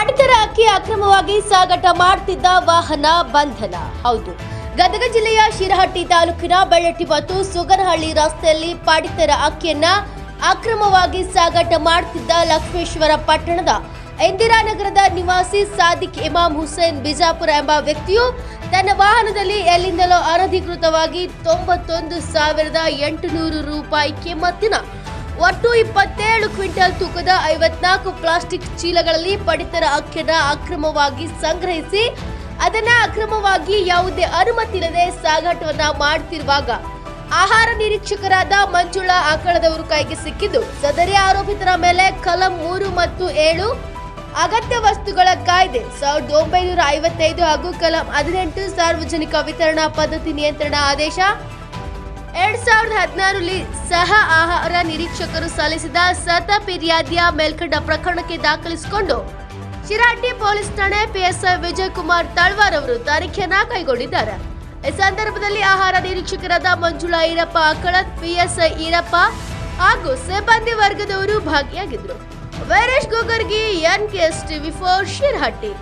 ಪಡಿತರ ಅಕ್ಕಿ ಅಕ್ರಮವಾಗಿ ಸಾಗಾಟ ಮಾಡ್ತಿದ್ದ ವಾಹನ ಬಂಧನ. ಹೌದು. ಗದಗ ಜಿಲ್ಲೆಯ ಶಿರಹಟ್ಟಿ ತಾಲೂಕಿನ ಬೆಳ್ಳಟ್ಟಿ ಮತ್ತು ಸುಗನಹಳ್ಳಿ ರಸ್ತೆಯಲ್ಲಿ ಪಡಿತರ ಅಕ್ಕಿಯನ್ನ ಅಕ್ರಮವಾಗಿ ಸಾಗಾಟ ಮಾಡ್ತಿದ್ದ ಲಕ್ಷ್ಮೇಶ್ವರ ಪಟ್ಟಣದ ಇಂದಿರಾನಗರದ ನಿವಾಸಿ ಸಾದಿಕ್ ಇಮಾಮ್ ಹುಸೇನ್ ಬಿಜಾಪುರ ಎಂಬ ವ್ಯಕ್ತಿಯು ತನ್ನ ವಾಹನದಲ್ಲಿ ಎಲ್ಲಿಂದಲೋ ಅನಧಿಕೃತವಾಗಿ ತೊಂಬತ್ತೊಂದು ಸಾವಿರದ ಎಂಟುನೂರು ರೂಪಾಯಿ ಕಿಮ್ಮತ್ತಿನ ಒಟ್ಟು ಇಪ್ಪತ್ತೇಳು ಕ್ವಿಂಟಲ್ ತೂಕದ ಐವತ್ನಾಲ್ಕು ಪ್ಲಾಸ್ಟಿಕ್ ಚೀಲಗಳಲ್ಲಿ ಪಡಿತರ ಅಕ್ಕಿಯನ್ನು ಅಕ್ರಮವಾಗಿ ಸಂಗ್ರಹಿಸಿ, ಅದನ್ನ ಅಕ್ರಮವಾಗಿ ಯಾವುದೇ ಅನುಮತಿ ಇಲ್ಲದೆ ಸಾಗಾಟವನ್ನ ಮಾಡುತ್ತಿರುವಾಗ ಆಹಾರ ನಿರೀಕ್ಷಕರಾದ ಮಂಜುಳಾ ಆಕಳದವರು ಕೈಗೆ ಸಿಕ್ಕಿದ್ದು, ಸದರಿ ಆರೋಪಿತರ ಮೇಲೆ ಕಲಂ ಮೂರು ಮತ್ತು ಏಳು ಅಗತ್ಯ ವಸ್ತುಗಳ ಕಾಯ್ದೆ ಸಾವಿರದ ಒಂಬೈನೂರ ಐವತ್ತೈದು ಹಾಗೂ ಕಲಂ ಹದಿನೆಂಟು ಸಾರ್ವಜನಿಕ ವಿತರಣಾ ಪದ್ಧತಿ ನಿಯಂತ್ರಣ ಆದೇಶ ಎರಡ್ ಸಾವಿರದ ಹದಿನಾರರಲ್ಲಿ ಸಹ ಆಹಾರ ನಿರೀಕ್ಷಕರು ಸಲ್ಲಿಸಿದ ಸತ ಪಿರ್ಯಾದಿಯ ಮೇಲ್ಕಂಡ ಪ್ರಕರಣಕ್ಕೆ ದಾಖಲಿಸಿಕೊಂಡು ಶಿರಾಟಿ ಪೊಲೀಸ್ ಠಾಣೆ ಪಿಎಸ್ಐ ವಿಜಯ್ ಕುಮಾರ್ ತಳ್ವಾರ್ ಅವರು ತನಿಖೆಯನ್ನ ಕೈಗೊಂಡಿದ್ದಾರೆ. ಈ ಸಂದರ್ಭದಲ್ಲಿ ಆಹಾರ ನಿರೀಕ್ಷಕರಾದ ಮಂಜುಳಾ ಈರಪ್ಪ, ಅಕಳತ್, ಪಿಎಸ್ಐ ಈರಪ್ಪ ಹಾಗೂ ಸಿಬ್ಬಂದಿ ವರ್ಗದವರು ಭಾಗಿಯಾಗಿದ್ದರು. Viresh Gogargi N K S TV four, Shirahatti.